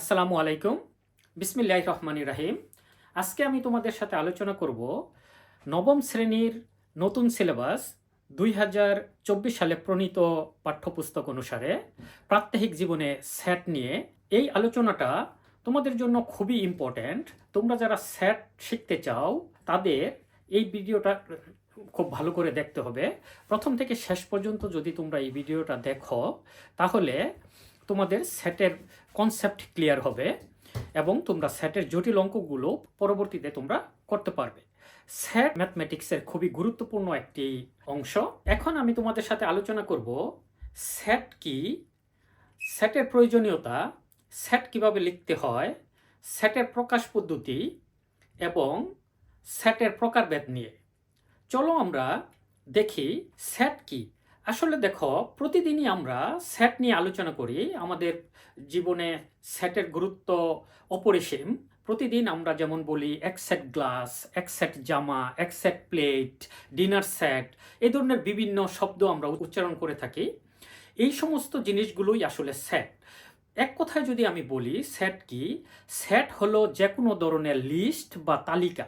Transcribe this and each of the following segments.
আসসালামু আলাইকুম। বিসমিল্লাহ রহমানির রাহিম। আজকে আমি তোমাদের সাথে আলোচনা করব নবম শ্রেণির নতুন সিলেবাস দুই হাজার চব্বিশ সালে প্রণীত পাঠ্যপুস্তক অনুসারে প্রাত্যহিক জীবনে স্যাট নিয়ে। এই আলোচনাটা তোমাদের জন্য খুবই ইম্পর্ট্যান্ট তোমরা যারা স্যাট শিখতে চাও, তাদের এই ভিডিওটা খুব ভালো করে দেখতে হবে। প্রথম থেকে শেষ পর্যন্ত যদি তোমরা এই ভিডিওটা দেখো, তাহলে তোমাদের সেটের কনসেপ্ট ক্লিয়ার হবে এবং তোমরা সেটের জটিল অঙ্কগুলো পরবর্তীতে তোমরা করতে পারবে। সেট ম্যাথমেটিক্সের খুবই গুরুত্বপূর্ণ একটি অংশ। এখন আমি তোমাদের সাথে আলোচনা করব সেট কি, সেটের প্রয়োজনীয়তা, সেট কীভাবে লিখতে হয়, সেটের প্রকাশ পদ্ধতি এবং সেটের প্রকারভেদ নিয়ে। চলো আমরা দেখি সেট কি। আসলে দেখো, প্রতিদিনই আমরা সেট নিয়ে আলোচনা করি। আমাদের জীবনে সেটের গুরুত্ব অপরিসীম। প্রতিদিন আমরা যেমন বলি, এক সেট গ্লাস এক সেট জামা, এক সেট প্লেট ডিনার সেট এই ধরনের বিভিন্ন শব্দ আমরা উচ্চারণ করে থাকি। এই সমস্ত জিনিসগুলোই আসলে সেট এক কথায় যদি আমি বলি সেট কি? সেট হলো যে কোনো ধরনের লিস্ট বা তালিকা।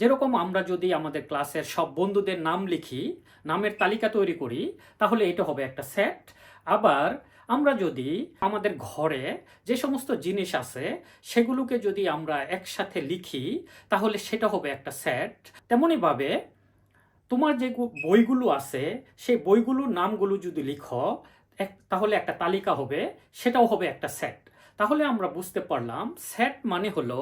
যেরকম আমরা যদি আমাদের ক্লাসের সব বন্ধুদের নাম লিখি নামের তালিকা তৈরি করি, তাহলে এটা হবে একটা সেট আবার আমরা যদি আমাদের ঘরে যে সমস্ত জিনিস আছে, সেগুলোকে যদি আমরা একসাথে লিখি, তাহলে সেটা হবে একটা সেট তেমনইভাবে তোমার যে বইগুলো আছে, সেই বইগুলোর নামগুলো যদি লিখো, এক তাহলে একটা তালিকা হবে, সেটাও হবে একটা সেট তাহলে আমরা বুঝতে পারলাম সেট মানে হলো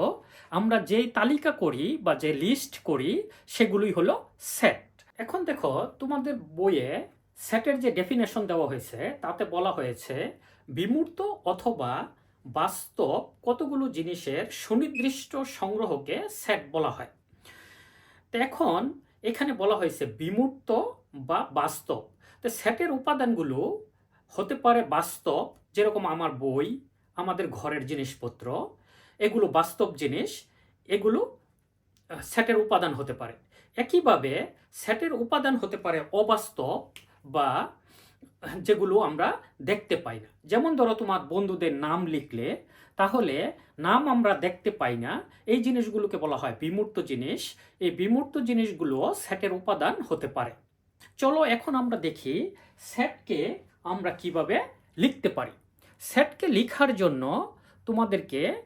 আমরা যেই তালিকা করি বা যে লিস্ট করি, সেগুলোই হলো সেট এখন দেখো, তোমাদের বইয়ে সেটের যে ডেফিনেশন দেওয়া হয়েছে, তাতে বলা হয়েছে বিমূর্ত অথবা বাস্তব কতগুলো জিনিসের সুনির্দিষ্ট সংগ্রহকে সেট বলা হয়। তো এখন এখানে বলা হয়েছে বিমূর্ত বা বাস্তব। তো সেটের উপাদানগুলো হতে পারে বাস্তব, যেরকম আমার বই, আমাদের ঘরের জিনিসপত্র, এগুলো বাস্তব জিনিস, এগুলো সেটের উপাদান হতে পারে। একইভাবে সেটের উপাদান হতে পারে অবাস্তব বা যেগুলো আমরা দেখতে পাই না। যেমন ধরো তোমার বন্ধুদের নাম লিখলে, তাহলে নাম আমরা দেখতে পাই না। এই জিনিসগুলোকে বলা হয় বিমূর্ত জিনিস। এই বিমূর্ত জিনিসগুলো সেটের উপাদান হতে পারে। চলো এখন আমরা দেখি সেটকে আমরা কীভাবে লিখতে পারি। সেটকে লিখার জন্য তোমাদেরকে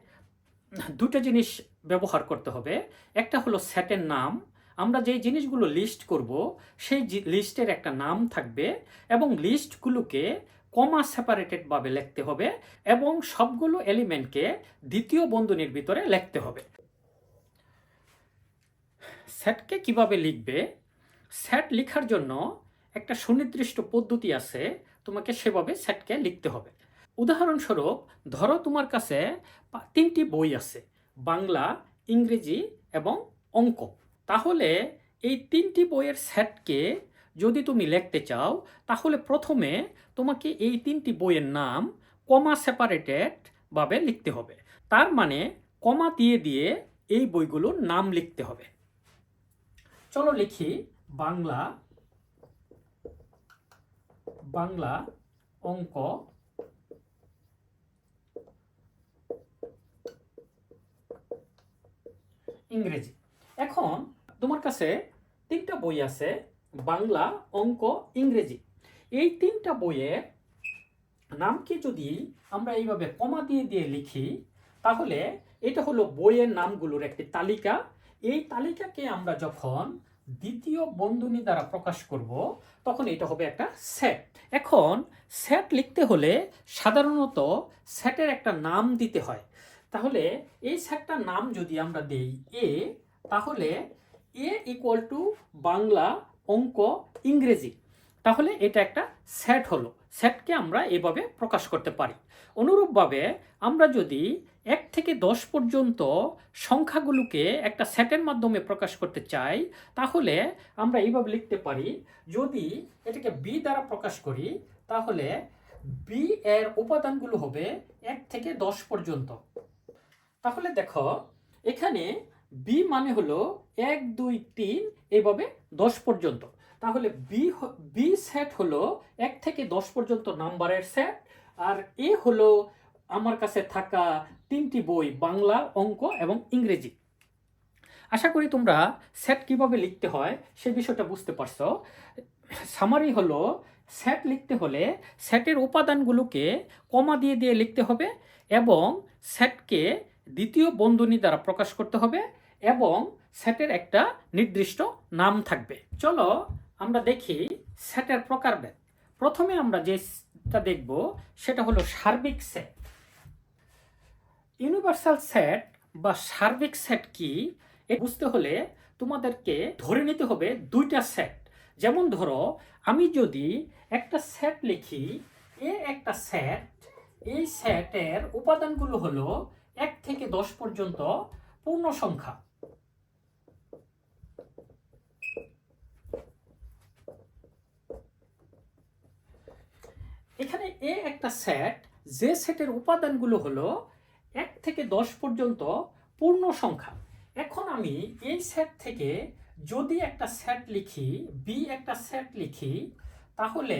দুটো জিনিস ব্যবহার করতে হবে। একটা হলো সেটের নাম আমরা যেই জিনিসগুলো লিস্ট করব, সেই লিস্টের একটা নাম থাকবে এবং লিস্টগুলোকে কমা সেপারেটেডভাবে লিখতে হবে এবং সবগুলো এলিমেন্টকে দ্বিতীয় বন্ধনীর ভিতরে লিখতে হবে। সেটকে কীভাবে লিখবে? সেট লেখার জন্য একটা সুনির্দিষ্ট পদ্ধতি আছে, তোমাকে সেভাবে সেটকে লিখতে হবে। উদাহরণস্বরূপ, ধরো তোমার কাছে তিনটি বই আছে, বাংলা, ইংরেজি এবং অঙ্ক। তাহলে এই তিনটি বইয়ের সেটকে যদি তুমি লিখতে চাও, তাহলে প্রথমে তোমাকে এই তিনটি বইয়ের নাম কমা সেপারেটেড ভাবে লিখতে হবে। তার মানে কমা দিয়ে দিয়ে এই বইগুলোর নাম লিখতে হবে। চলো লিখি বাংলা বাংলা অঙ্ক, ইংরেজি। এখন তোমার কাছে তিনটা বই আছে, বাংলা, অঙ্ক, ইংরেজি। এই তিনটা বইয়ের নামকে যদি আমরা এইভাবে কমা দিয়ে দিয়ে লিখি, তাহলে এটা হলো বইয়ের নামগুলোর একটি তালিকা। এই তালিকাকে আমরা যখন দ্বিতীয় বন্ধনী দ্বারা প্রকাশ করব, তখন এটা হবে একটা সেট এখন সেট লিখতে হলে সাধারণত সেটের একটা নাম দিতে হয়। তাহলে এই সেটটার নাম যদি আমরা দেই এ তাহলে এ ইকুয়াল টু বাংলা অঙ্ক ইংরেজি। তাহলে এটা একটা সেট হলো। সেটকে আমরা এভাবে প্রকাশ করতে পারি। অনুরূপভাবে আমরা যদি এক থেকে দশ পর্যন্ত সংখ্যাগুলোকে একটা সেটের মাধ্যমে প্রকাশ করতে চাই, তাহলে আমরা এইভাবে লিখতে পারি, যদি এটাকে বি দ্বারা প্রকাশ করি, তাহলে বি এর উপাদানগুলো হবে এক থেকে দশ পর্যন্ত। তাহলে দেখো, এখানে বি মানে হলো এক, দুই, তিন এভাবে দশ পর্যন্ত। তাহলে বি বি সেট হলো এক থেকে দশ পর্যন্ত নাম্বারের সেট আর এ হলো আমার কাছে থাকা তিনটি বই, বাংলা, অঙ্ক এবং ইংরেজি। আশা করি তোমরা সেট কীভাবে লিখতে হয় সে বিষয়টা বুঝতে পারছ। সামারি হলো সেট লিখতে হলে সেটের উপাদানগুলোকে কমা দিয়ে দিয়ে লিখতে হবে এবং সেটকে দ্বিতীয় বন্ধনী দ্বারা প্রকাশ করতে হবে। এবং সেটের একটা নির্দিষ্ট নাম থাকবে। চলো আমরা দেখি সেটের প্রকারভেদ। প্রথমে আমরা যেটা দেখব, সেটা হলো সার্বিক সেট। ইউনিভার্সাল সেট বা সার্বিক সেট কি? এ বুঝতে হলে তোমাদেরকে ধরে নিতে হবে দুইটা সেট। যেমন ধরো, আমি যদি একটা সেট লিখি, এ একটা সেট, এই সেটের উপাদানগুলো হলো এক থেকে দশ পর্যন্ত পূর্ণ সংখ্যা এখানে এ একটা সেট যে সেটের উপাদানগুলো হলো এক থেকে দশ পর্যন্ত পূর্ণ সংখ্যা। এখন আমি এই সেট থেকে যদি একটা সেট লিখি বি একটা সেট লিখি, তাহলে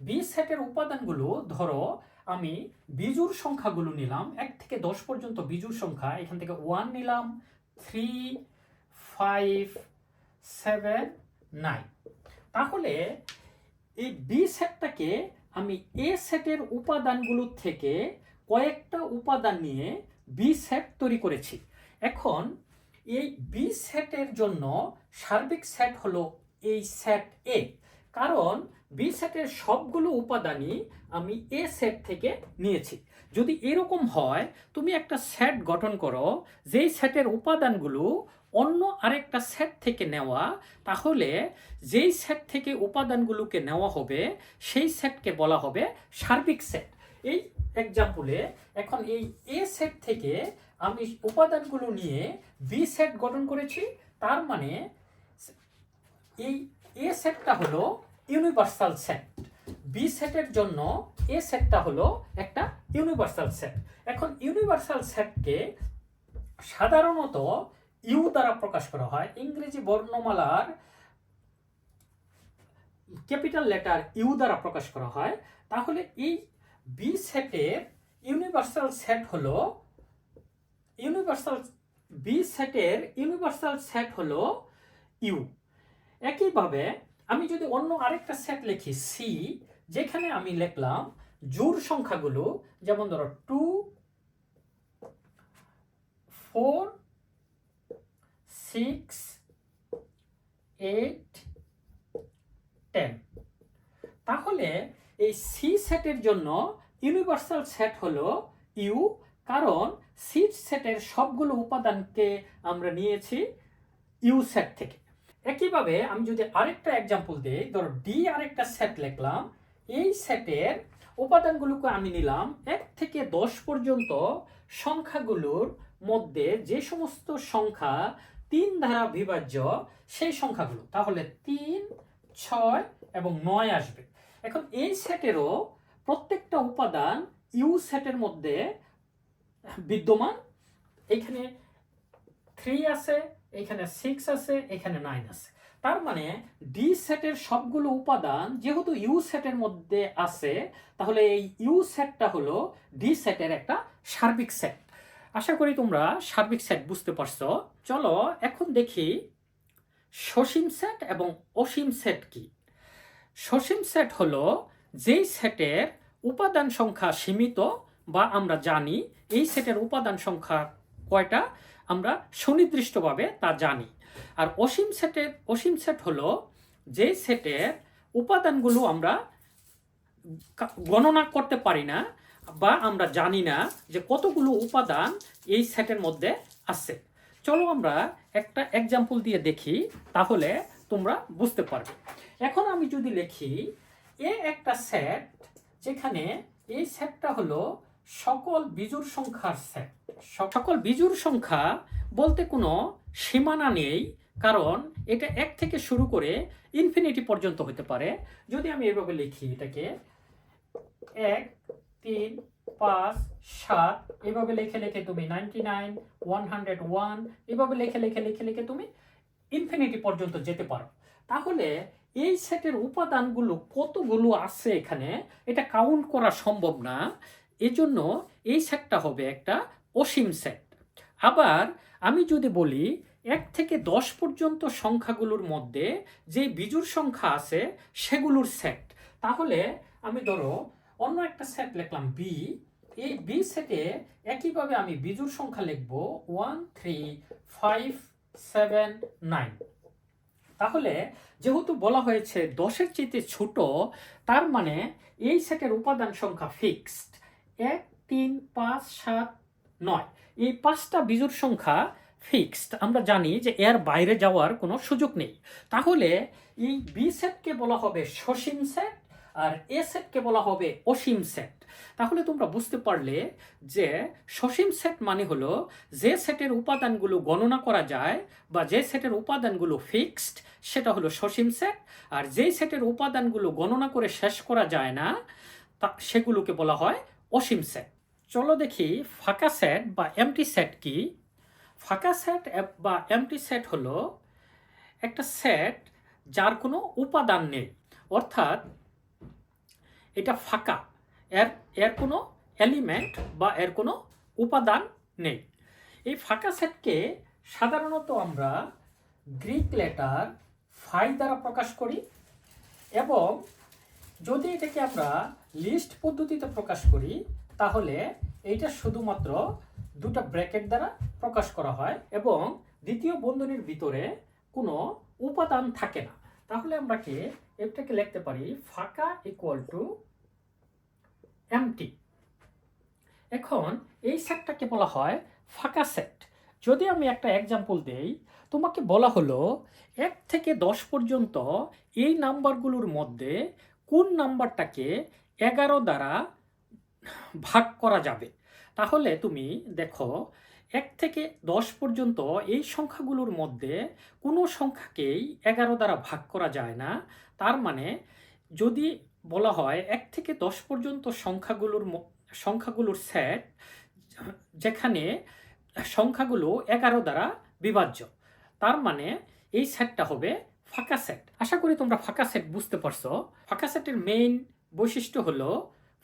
বি সেটের উপাদানগুলো ধরো আমি বিজুর সংখ্যাগুলো নিলাম, এক থেকে দশ পর্যন্ত বিজুর সংখ্যা, এখান থেকে ওয়ান নিলাম থ্রি ফাইভ সেভেন নাইন তাহলে এই বি সেটটাকে আমি এ সেটের উপাদানগুলোর থেকে কয়েকটা উপাদান নিয়ে বি সেট তৈরি করেছি। এখন এই বি সেটের জন্য সার্বিক সেট হলো এই সেট এ কারণ বি সেটের সবগুলো উপাদানই আমি এ সেট থেকে নিয়েছি। যদি এরকম হয়, তুমি একটা সেট গঠন করো, যেই সেটের উপাদানগুলো অন্য আরেকটা সেট থেকে নেওয়া, তাহলে যেই সেট থেকে উপাদানগুলোকে নেওয়া হবে, সেই সেটকে বলা হবে সার্বিক সেট এই এক্সাম্পলে এখন এই এ সেট থেকে আমি উপাদানগুলো নিয়ে বি সেট গঠন করেছি, তার মানে এই এ সেটটা হলো ইউনিভার্সাল সেট বি সেটের জন্য এ সেটটা হলো একটা ইউনিভার্সাল সেট এখন ইউনিভার্সাল সেটকে সাধারণত ইউ দ্বারা প্রকাশ করা হয়, ইংরেজি বর্ণমালার ক্যাপিটাল লেটার ইউ দ্বারা প্রকাশ করা হয়। তাহলে এই বি সেটের ইউনিভার্সাল সেট হলো ইউনিভার্সাল বি সেটের ইউনিভার্সাল সেট হলো ইউ। একইভাবে আমি যদি অন্য আরেকটা সেট লিখি সি যেখানে আমি লিখলাম জোর সংখ্যাগুলো, যেমন ধরো two four six eight ten তাহলে এই সি সেটের জন্য ইউনিভার্সাল সেট হলো ইউ কারণ সি সেটের সবগুলো উপাদানকে আমরা নিয়েছি ইউ সেট থেকে। একইভাবে আমি যদি আরেকটা এক্সাম্পল দিই, ধরো ডি আরেকটা সেট লিখলাম, এই সেটের উপাদানগুলোকে আমি নিলাম এক থেকে দশ পর্যন্ত সংখ্যাগুলোর মধ্যে যে সমস্ত সংখ্যা তিন দ্বারা বিভাজ্য সেই সংখ্যাগুলো। তাহলে তিন, ছয় এবং নয় আসবে। এখন এই সেটেরও প্রত্যেকটা উপাদান ইউ সেটের মধ্যে বিদ্যমান। এখানে থ্রি আছে এখানে সিক্স আছে এখানে নাইন আছে। তার মানে ডি সেটের সবগুলো উপাদান যেহেতু ইউ সেটের মধ্যে আছে, তাহলে এই ইউ সেটটা হলো ডি সেটের একটা সার্বিক সেট। আশা করি তোমরা সার্বিক সেট বুঝতে পারছ। চলো এখন দেখি সসীম সেট এবং অসীম সেট কি। সসীম সেট হলো যেই সেটের উপাদান সংখ্যা সীমিত বা আমরা জানি, এই সেটের উপাদান সংখ্যা কয়টা? আমরা সুনির্দিষ্টভাবে তা জানি। আর অসীম সেটের অসীম সেট হলো যে সেটের উপাদানগুলো আমরা গণনা করতে পারি না বা আমরা জানি না যে কতগুলো উপাদান এই সেটের মধ্যে আছে। চলো আমরা একটা এক্সাম্পল দিয়ে দেখি, তাহলে তোমরা বুঝতে পারবে। এখন আমি যদি লিখি, এ একটা সেট যেখানে এই সেটটা হলো সকল বিজুর সংখ্যার সেট সকল বিজুর সংখ্যা বলতে কোনো সীমানা নেই, কারণ এটা এক থেকে শুরু করে ইনফিনিটি পর্যন্ত হতে পারে। যদি আমি এভাবে লিখি এটাকে, এক তিন, পাঁচ, সাত, এভাবে লিখে লিখে তুমি ninety nine one hundred one এভাবে লিখে লিখে লিখে লিখে তুমি ইনফিনিটি পর্যন্ত যেতে পারো। তাহলে এই সেটের উপাদানগুলো কতগুলো আছে এখানে? এটা কাউন্ট করা সম্ভব না। এজন্য এই সেটটা হবে একটা অসীম সেট। আবার আমি যদি বলি, এক থেকে দশ পর্যন্ত সংখ্যাগুলোর মধ্যে যে বিজুর সংখ্যা আছে সেগুলোর সেট। তাহলে আমি ধরো অন্য একটা সেট লিখলাম বি এই বি সেটে একইভাবে আমি বিজুর সংখ্যা লিখব one three five seven nine তাহলে যেহেতু বলা হয়েছে দশের চেয়ে ছোট, তার মানে এই সেটের উপাদান সংখ্যা ফিক্সড এক, তিন, পাঁচ, সাত, নয়। এই পাঁচটা বিজুর সংখ্যা ফিক্সড আমরা জানি যে এর বাইরে যাওয়ার কোনো সুযোগ নেই। তাহলে এই বি সেটকে বলা হবে সসীম সেট আর এ সেটকে বলা হবে অসীম সেট তাহলে তোমরা বুঝতে পারলে যে সসীম সেট মানে হলো যে সেটের উপাদানগুলো গণনা করা যায় বা যে সেটের উপাদানগুলো ফিক্সড সেটা হলো সসীম সেট আর যেই সেটের উপাদানগুলো গণনা করে শেষ করা যায় না, তা সেগুলোকে বলা হয় অসীম সেট চলো দেখি ফাঁকা সেট বা এমটি সেট কি? ফাঁকা সেট বা এমটি সেট হলো একটা সেট যার কোনো উপাদান নেই। অর্থাৎ এটা ফাঁকা। এর এর কোনো এলিমেন্ট বা এর কোনো উপাদান নেই। এই ফাঁকা সেটকে সাধারণত আমরা গ্রিক লেটার ফাই দ্বারা প্রকাশ করি এবং যদি এটাকে আমরা লিস্ট পদ্ধতিতে প্রকাশ করি, তাহলে এইটা শুধুমাত্র দুটো ব্র্যাকেট দ্বারা প্রকাশ করা হয় এবং দ্বিতীয় বন্ধনীর ভিতরে কোনো উপাদান থাকে না। তাহলে আমরা কি এটাকে লিখতে পারি ফাঁকা ইকুয়াল টু এমটি এখন এই সেটটাকে বলা হয় ফাঁকা সেট যদি আমি একটা এক্সাম্পল দেই, তোমাকে বলা হলো এক থেকে দশ পর্যন্ত এই নাম্বারগুলোর মধ্যে কোন নাম্বারটাকে এগারো দ্বারা ভাগ করা যাবে। তাহলে তুমি দেখো এক থেকে দশ পর্যন্ত এই সংখ্যাগুলোর মধ্যে কোনো সংখ্যাকেই এগারো দ্বারা ভাগ করা যায় না। তার মানে যদি বলা হয় এক থেকে দশ পর্যন্ত সংখ্যাগুলোর সংখ্যাগুলোর সেট যেখানে সংখ্যাগুলো এগারো দ্বারা বিভাজ্য, তার মানে এই সেটটা হবে ফাঁকা সেট আশা করি তোমরা ফাঁকা সেট বুঝতে পারছ। ফাঁকা সেটের মেইন বৈশিষ্ট্য হলো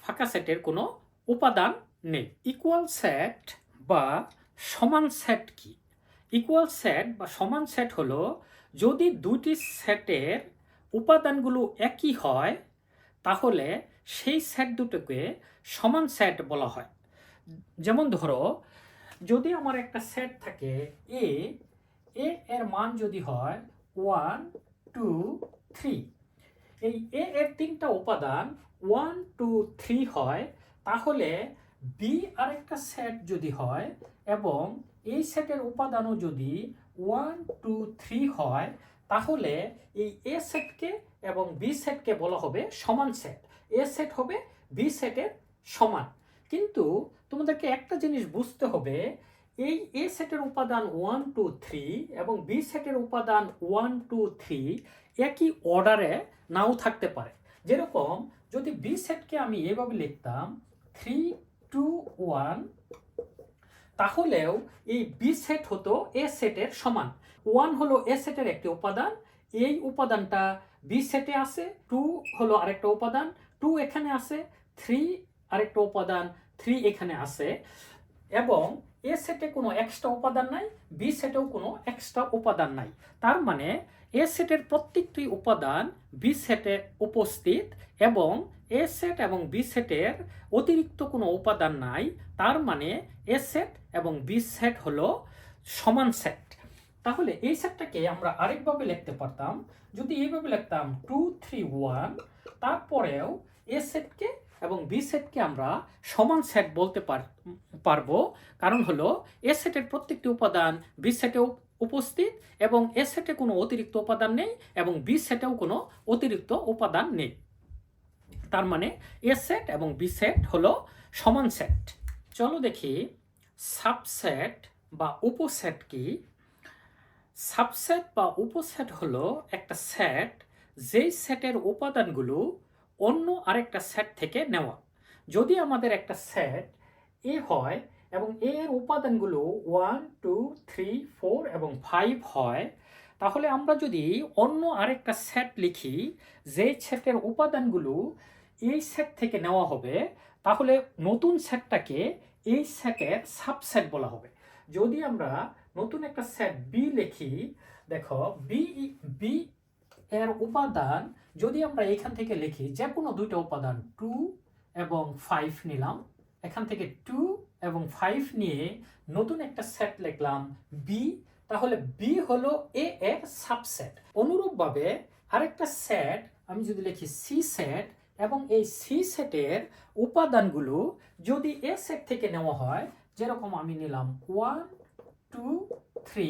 ফাঁকা সেটের কোনো উপাদান নেই। ইকুয়াল সেট বা সমান সেট কি? ইকুয়াল সেট বা সমান সেট হলো যদি দুটি সেটের উপাদানগুলো একই হয়, তাহলে সেই সেট দুটোকে সমান সেট বলা হয়। যেমন ধরো, যদি আমার একটা সেট থাকে এ এ এর মান যদি হয় ওয়ান টু থ্রি এই এ এর তিনটা উপাদান ওয়ান টু থ্রি হয়, তাহলে বি আরেকটা সেট যদি হয় এবং এই সেটের উপাদানও যদি ওয়ান টু থ্রি হয়, তাহলে এই এ সেটকে এবং বি সেটকে বলা হবে সমান সেট এ সেট হবে বি সেটের সমান। কিন্তু তোমাদেরকে একটা জিনিস বুঝতে হবে, এই এ সেটের উপাদান ওয়ান টু থ্রি এবং বি সেটের উপাদান ওয়ান টু থ্রি একই অর্ডারে নাও থাকতে পারে। যেরকম যদি বি সেটকে আমি এভাবে লিখতাম থ্রি টু ওয়ান তাহলেও এই বি সেট হতো এ সেটের সমান। ওয়ান হলো এ সেটের একটি উপাদান, এই উপাদানটা বি সেটে আছে টু হলো আরেকটা উপাদান টু এখানে আছে থ্রি আরেকটা উপাদান থ্রি এখানে আছে। এবং এ সেটে কোনো এক্সট্রা উপাদান নাই বি সেটেও কোনো এক্সট্রা উপাদান নাই। তার মানে এ সেটের প্রত্যেকটি উপাদান বি সেটে উপস্থিত এবং এ সেট এবং বি সেটের অতিরিক্ত কোনো উপাদান নাই। তার মানে এ সেট এবং বি সেট হলো সমান সেট তাহলে এই সেটটাকে আমরা আরেকভাবে লিখতে পারতাম। যদি এইভাবে লিখতাম টু থ্রি ওয়ান তারপরেও এ সেটকে এবং বি সেটকে আমরা সমান সেট বলতে পার- পারব। কারণ হলো এ সেটের প্রত্যেকটি উপাদান বি সেটেও উপস্থিত এবং এ সেটে কোনো অতিরিক্ত উপাদান নেই এবং বি সেটেও কোনো অতিরিক্ত উপাদান নেই। তার মানে এ সেট এবং বি সেট হলো সমান সেট চলো দেখি সাবসেট বা উপসেট কি? সাবসেট বা উপসেট হলো একটা সেট যেই সেটের উপাদানগুলো অন্য আরেকটা সেট থেকে নেওয়া। যদি আমাদের একটা সেট এ হয় এবং এর উপাদানগুলো ওয়ান টু থ্রি ফোর এবং ফাইভ হয়, তাহলে আমরা যদি অন্য আরেকটা সেট লিখি যে সেটের উপাদানগুলো এই সেট থেকে নেওয়া হবে, তাহলে নতুন সেটটাকে এই সেটের সাবসেট বলা হবে। যদি আমরা নতুন একটা সেট বি লিখি, দেখো বি বি এর উপাদান, যদি আমরা এখান থেকে লিখি যে কোনো দুইটা উপাদান টু এবং ফাইভ নিলাম, এখান থেকে টু এবং ফাইভ নিয়ে নতুন একটা সেট লিখলাম বি তাহলে বি হলো এ এর সাবসেট অনুরূপভাবে আরেকটা সেট আমি যদি লিখি সি সেট এবং এই সি সেটের উপাদানগুলো যদি এ সেট থেকে নেওয়া হয়, যেরকম আমি নিলাম ওয়ান টু থ্রি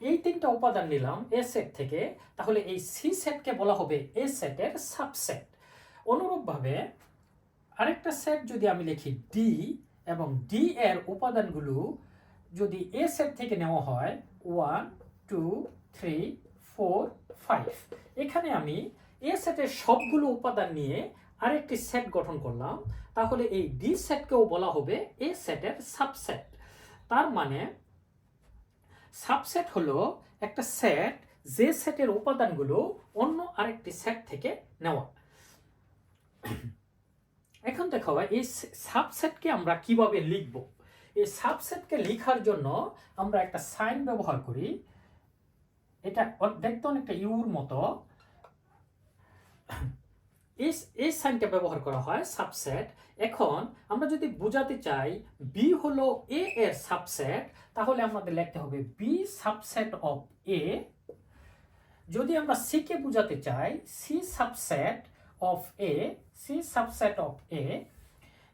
এই তিনটা উপাদান নিলাম এ সেট থেকে, তাহলে এই সি সেটকে বলা হবে এ সেটের সাবসেট অনুরূপভাবে আরেকটা সেট যদি আমি লিখি ডি এবং ডি এর উপাদানগুলো যদি এ সেট থেকে নেওয়া হয় one two three four five এখানে আমি এ সেটের সবগুলো উপাদান নিয়ে আরেকটি সেট গঠন করলাম। তাহলে এই ডি সেটকেও বলা হবে এ সেটের সাবসেট তার মানে সাবসেট হলো একটা সেট যে সেটের উপাদানগুলো অন্য আরেকটি সেট থেকে নেওয়া। এখন দেখো, এই সাবসেটকে আমরা কীভাবে লিখব? এই সাবসেটকে লেখার জন্য আমরা একটা সাইন ব্যবহার করি। এটা দেখতে অনেকটা ইউর মতো। এই সাইনটা ব্যবহার করা হয় সাবসেট এখন আমরা যদি বোঝাতে চাই বি হলো এ এর সাবসেট তাহলে আমাদের লিখতে হবে বি সাবসেট অফ এ যদি আমরা সি কে বোঝাতে চাই C subset of A C subset of A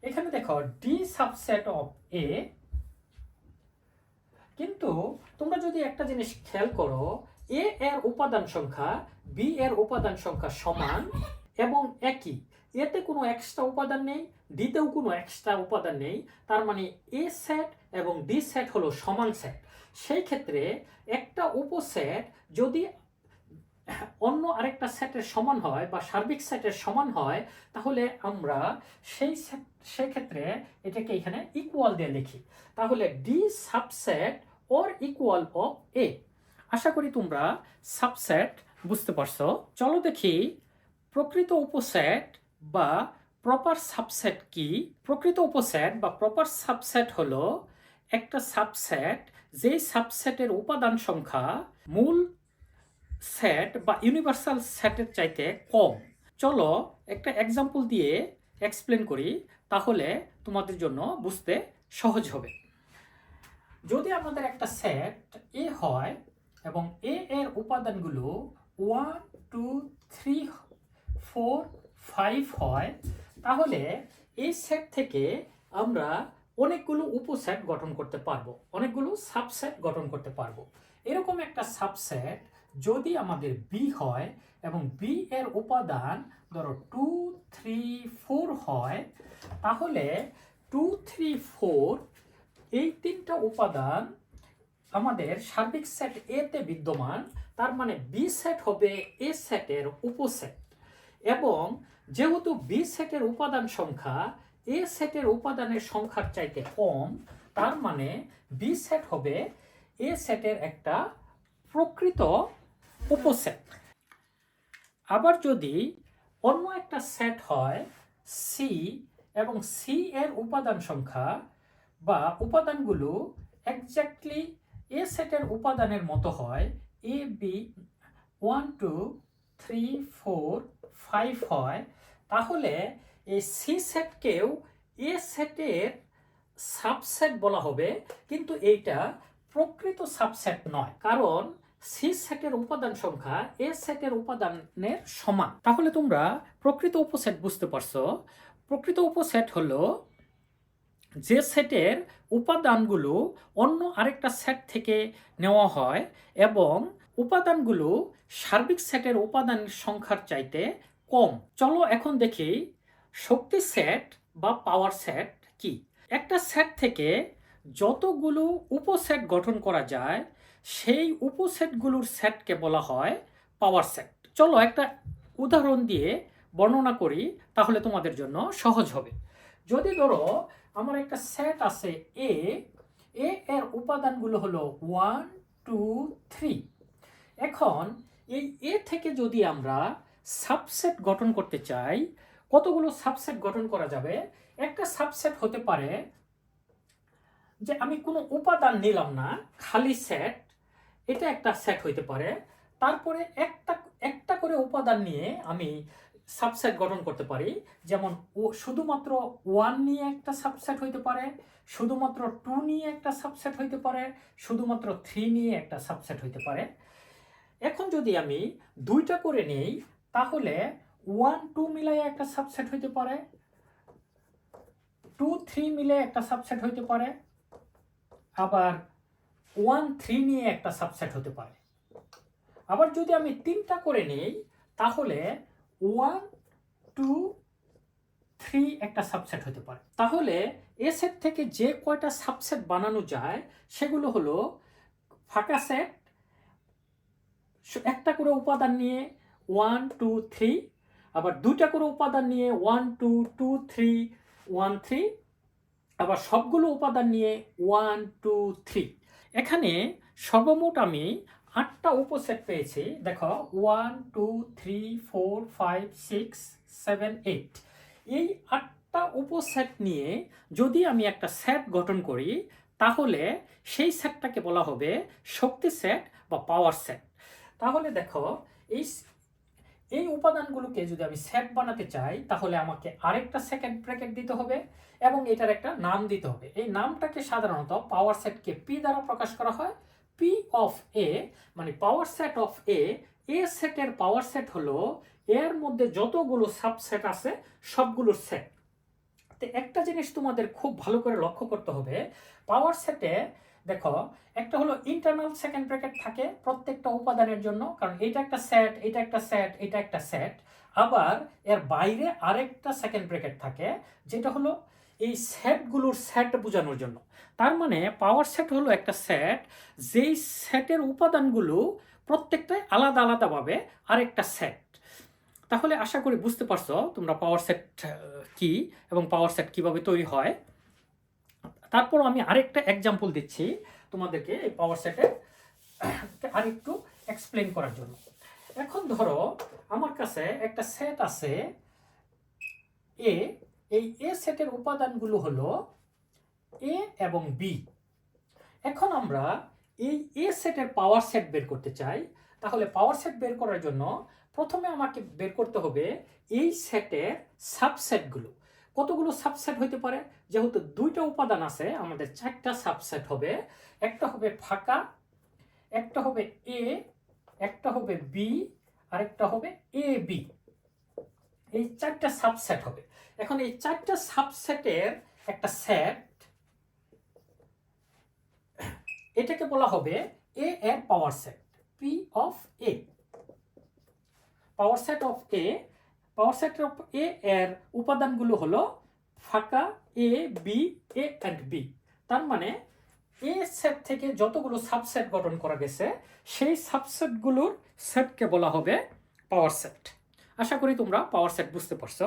এখানে দেখো ডি সাবসেট অফ এ কিন্তু তোমরা যদি একটা জিনিস খেয়াল করো এ এর উপাদান সংখ্যা বি এর উপাদান সংখ্যা সমান এবং একই। এতে কোনো এক্সট্রা উপাদান নেই ডিতেও কোনো এক্সট্রা উপাদান নেই। তার মানে এ সেট এবং ডি সেট হলো সমান সেট সেই ক্ষেত্রে একটা উপসেট যদি অন্য আরেকটা সেটের সমান হয় বা সার্বিক সেটের সমান হয়, তাহলে আমরা সেই সেট সেক্ষেত্রে এটাকে এখানে ইকুয়াল দিয়ে লিখি। তাহলে D subset or equal of A আশা করি তোমরা সাবসেট বুঝতে পারছ। চলো দেখি প্রকৃত উপসেট বা প্রপার সাবসেট কি? প্রকৃত উপসেট বা প্রপার সাবসেট হলো একটা সাবসেট যেই সাবসেটের উপাদান সংখ্যা মূল সেট বা ইউনিভার্সাল সেটের চাইতে কম। চলো একটা এক্সাম্পল দিয়ে এক্সপ্লেন করি, তাহলে তোমাদের জন্য বুঝতে সহজ হবে। যদি আমাদের একটা সেট এ হয় এবং এ এর উপাদানগুলো one two three four five হয়। তাহলে এই সেট থেকে আমরা অনেকগুলো উপসেট গঠন করতে পারব, অনেকগুলো সাবসেট গঠন করতে পারব। এরকম একটা সাবসেট যদি আমাদের বি হয় এবং বি এর উপাদান ধরো টু থ্রি ফোর হয়, তাহলে টু থ্রি ফোর এই তিনটা উপাদান আমাদের সার্বিক সেট এ তে বিদ্যমান, তার মানে বি সেট হবে এ সেটের উপসেট। এবং যেহেতু বি সেটের উপাদান সংখ্যা এ সেটের উপাদানের সংখ্যার চাইতে কম, তার মানে বি সেট হবে এ সেটের একটা প্রকৃত উপসেট। আবার যদি অন্য একটা সেট হয় সি এবং সি এর উপাদান সংখ্যা বা উপাদানগুলো একজ্যাক্টলি এ সেটের উপাদানের মতো হয় A B one two three four five হয়। তাহলে এই সি সেটকেও এ সেটের সাবসেট বলা হবে, কিন্তু এইটা প্রকৃত সাবসেট নয়, কারণ সি সেটের উপাদান সংখ্যা এ সেটের উপাদানের সমান। তাহলে তোমরা প্রকৃত উপসেট বুঝতে পারছ। প্রকৃত উপসেট হলো যে সেটের উপাদানগুলো অন্য আরেকটা সেট থেকে নেওয়া হয় এবং উপাদানগুলো সার্বিক সেটের উপাদানের সংখ্যার চাইতে কম। চলো এখন দেখি শক্তি সেট বা পাওয়ার সেট কি। একটা সেট থেকে যতগুলো উপসেট গঠন করা যায়, সেই উপসেটগুলোর সেটকে বলা হয় পাওয়ার সেট। চলো একটা উদাহরণ দিয়ে বর্ণনা করি, তাহলে তোমাদের জন্য সহজ হবে। যদি ধরো আমার একটা সেট আছে এ এ এর উপাদানগুলো হলো ওয়ান টু থ্রি এখন এই এ থেকে যদি আমরা সাবসেট গঠন করতে চাই, কতগুলো সাবসেট গঠন করা যাবে? একটা সাবসেট হতে পারে যে আমি কোনো উপাদান নিলাম না, খালি সেট এটা একটা সেট হইতে পারে। তারপরে একটা একটা করে উপাদান নিয়ে আমি সাবসেট গঠন করতে পারি। যেমন ও, শুধুমাত্র ওয়ান নিয়ে একটা সাবসেট হইতে পারে, শুধুমাত্র টু নিয়ে একটা সাবসেট হইতে পারে, শুধুমাত্র থ্রি নিয়ে একটা সাবসেট হইতে পারে। এখন যদি আমি দুইটা করে নেই, তাহলে ওয়ান টু মিলাই একটা সাবসেট হইতে পারে টু থ্রি মিলে একটা সাবসেট হইতে পারে, আবার ওয়ান থ্রি নিয়ে একটা সাবসেট হতে পারে। আবার যদি আমি তিনটা করে নিই, তাহলে ওয়ান টু থ্রি একটা সাবসেট হতে পারে। তাহলে এ সেট থেকে যে কয়টা সাবসেট বানানো যায়, সেগুলো হলো ফাঁকা সেট একটা করে উপাদান নিয়ে ওয়ান টু থ্রি আবার দুইটা করে উপাদান নিয়ে one two two three one three আবার সবগুলো উপাদান নিয়ে ওয়ান টু থ্রি এখানে সর্বমোট আমি আটটা উপসেট পেয়েছি। দেখো one two three four five six seven eight এই আটটা উপসেট নিয়ে যদি আমি একটা সেট গঠন করি, তাহলে সেই সেটটাকে বলা হবে শক্তি সেট বা পাওয়ার সেট। তাহলে দেখো, এই এই উপাদানগুলোকে যদি আমি সেট বানাতে চাই, তাহলে আমাকে আরেকটা সেকেন্ড ব্র্যাকেট দিতে হবে এবং এটার একটা নাম দিতে হবে। এই নামটাকে সাধারণত পাওয়ার সেটকে পি দ্বারা প্রকাশ করা হয় পি অফ এ মানে পাওয়ার সেট অফ এ এ সেটের পাওয়ার সেট হলো এর মধ্যে যতগুলো সাবসেট আছে, সবগুলোর সেট তো একটা জিনিস তোমাদের খুব ভালো করে লক্ষ্য করতে হবে পাওয়ার সেটে দেখো, একটা হলো ইন্টারনাল সেকেন্ড ব্র্যাকেট থাকে প্রত্যেকটা উপাদানের জন্য, কারণ এটা একটা সেট এটা একটা সেট এটা একটা সেট আবার এর বাইরে আরেকটা সেকেন্ড ব্র্যাকেট থাকে, যেটা হলো এই সেটগুলোর সেট বোঝানোর জন্য। তার মানে পাওয়ার সেট হলো একটা সেট যেই সেটের উপাদানগুলো প্রত্যেকটাই আলাদা আলাদাভাবে আরেকটা সেট তাহলে আশা করি বুঝতে পারছ তোমরা পাওয়ার সেট কি এবং পাওয়ার সেট কীভাবে তৈরি হয়। তারপর আমি আরেকটা এক্সাম্পল দিচ্ছি তোমাদেরকে এই পাওয়ার সেটের আরেকটু এক্সপ্লেন করার জন্য। এখন ধরো আমার কাছে একটা সেট আছে এ এই এ সেটের উপাদানগুলো হলো এ এবং বি এখন আমরা এই এ সেটের পাওয়ার সেট বের করতে চাই। তাহলে পাওয়ার সেট বের করার জন্য প্রথমে আমাকে বের করতে হবে এই সেটের সাবসেটগুলো কতগুলো সাবসেট হইতে পারে? যেহেতু দুইটা উপাদান আছে, আমাদের চারটা সাবসেট হবে। একটা হবে ফাঁকা, একটা হবে এ একটা হবে বি আর একটা হবে এ বি এই চারটা সাবসেট হবে। এখন এই চারটা সাবসেটের একটা সেট এটাকে বলা হবে এ এর power set P of A power set of A power set of A এর উপাদানগুলো হলো ফাঁকা A B A and B তার মানে এ সেট থেকে যতগুলো সাবসেট গঠন করা গেছে, সেই সাবসেটগুলোর সেটকে বলা হবে পাওয়ার সেট আশা করি তোমরা পাওয়ার সেট বুঝতে পারছ।